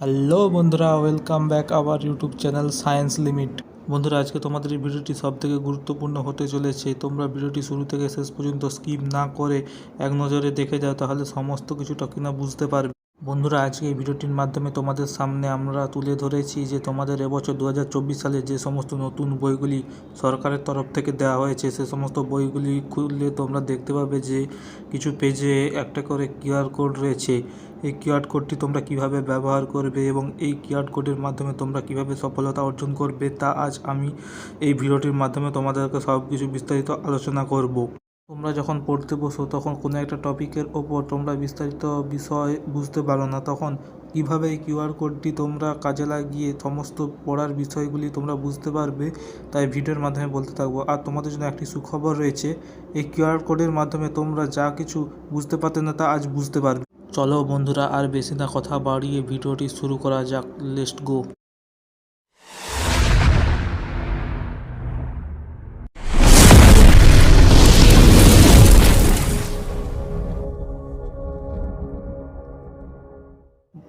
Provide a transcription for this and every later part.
Hello বন্ধুরা welcome back our YouTube channel science limit বন্ধুরা, আজকে তোমাদের এই ভিডিওটি সব থেকে গুরুত্বপূর্ণ হতে চলেছে। তোমরা ভিডিওটি শুরু থেকে শেষ পর্যন্ত স্কিপ না করে এক নজরে দেখে যাও, তাহলে সমস্ত কিছুটা কিনা বুঝতে পারবে। বন্ধুরা, আজকে এই ভিডিওটির মাধ্যমে তোমাদের সামনে আমরা তুলে ধরেছি যে তোমাদের এবছর দু হাজার চব্বিশ সালে যে সমস্ত নতুন বইগুলি সরকারের তরফ থেকে দেওয়া হয়েছে, সে সমস্ত বইগুলি খুললে তোমরা দেখতে পাবে যে কিছু পেজে একটা করে কিউআর কোড রয়েছে। এই কিউআর কোডটি তোমরা কীভাবে ব্যবহার করবে এবং এই কিউআর কোডের মাধ্যমে তোমরা কীভাবে সফলতা অর্জন করবে তা আজ আমি এই ভিডিওটির মাধ্যমে তোমাদেরকে সব কিছু বিস্তারিত আলোচনা করব। তোমরা যখন পড়তে বসো, তখন কোনো একটা টপিকের ওপর তোমরা বিস্তারিত বিষয় বুঝতে পারো না। তখন কীভাবে এই কিউআর কোডটি তোমরা কাজে লাগিয়ে সমস্ত পড়ার বিষয়গুলি তোমরা বুঝতে পারবে, তাই ভিডিওর মাধ্যমে বলতে থাকব। আর তোমাদের জন্য একটি সুখবর রয়েছে, এই কিউআর কোডের মাধ্যমে তোমরা যা কিছু বুঝতে পারতে না তা আজ বুঝতে পারবে। চলো বন্ধুরা, আর বেশি না, কথা বাড়িয়ে ভিডিওটি শুরু করা যাক। লেস্ট গো।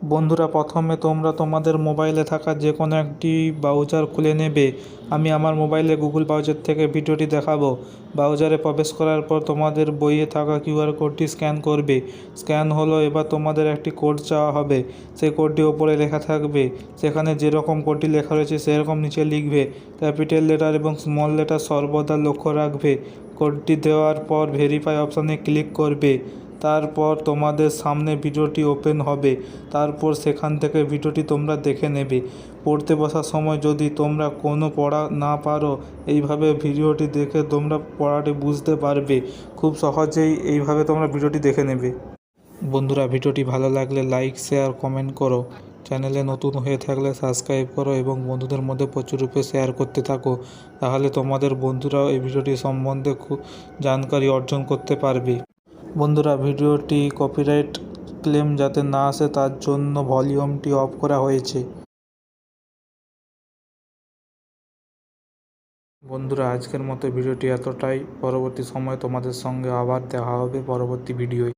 বন্ধুরা, প্রথমে তোমরা তোমাদের মোবাইলে থাকা যে কোনো একটি ব্রাউজার খুলে নেবে। আমি আমার মোবাইলে গুগল ব্রাউজার থেকে ভিডিওটি দেখাবো। ব্রাউজারে প্রবেশ করার পর তোমাদের বইয়ে থাকা কিউআর কোডটি স্ক্যান করবে। স্ক্যান হলো এবার তোমাদের একটি কোড চাওয়া হবে। সেই কোডটি ওপরে লেখা থাকবে। সেখানে যেরকম কোডটি লেখা রয়েছে, সেরকম নিচে লিখবে। ক্যাপিটাল লেটার এবং স্মল লেটার সর্বদা লক্ষ্য রাখবে। কোডটি দেওয়ার পর ভেরিফাই অপশানে ক্লিক করবে। তারপর তোমাদের সামনে ভিডিওটি ওপেন হবে। তারপর সেখান থেকে ভিডিওটি তোমরা দেখে নেবে। পড়তে বসার সময় যদি তোমরা কোনো পড়া না পারো, এইভাবে ভিডিওটি দেখে তোমরা পড়াটি বুঝতে পারবে। খুব সহজেই এইভাবে তোমরা ভিডিওটি দেখে নেবে। বন্ধুরা, ভিডিওটি ভালো লাগলে লাইক, শেয়ার, কমেন্ট করো। চ্যানেলে নতুন হয়ে থাকলে সাবস্ক্রাইব করো এবং বন্ধুদের মধ্যে প্রচুর রূপে শেয়ার করতে থাকো। তাহলে তোমাদের বন্ধুরাও এই ভিডিওটি সম্বন্ধে খুব জানকারি অর্জন করতে পারবে। বন্ধুরা, ভিডিওটি কপিরাইট ক্লেম যাতে না আসে তার জন্য ভলিউমটি অফ করা হয়েছে। বন্ধুরা, আজকের মতো ভিডিওটি এতটাই। পরবর্তী সময় তোমাদের সঙ্গে আবার দেখা হবে পরবর্তী ভিডিওয়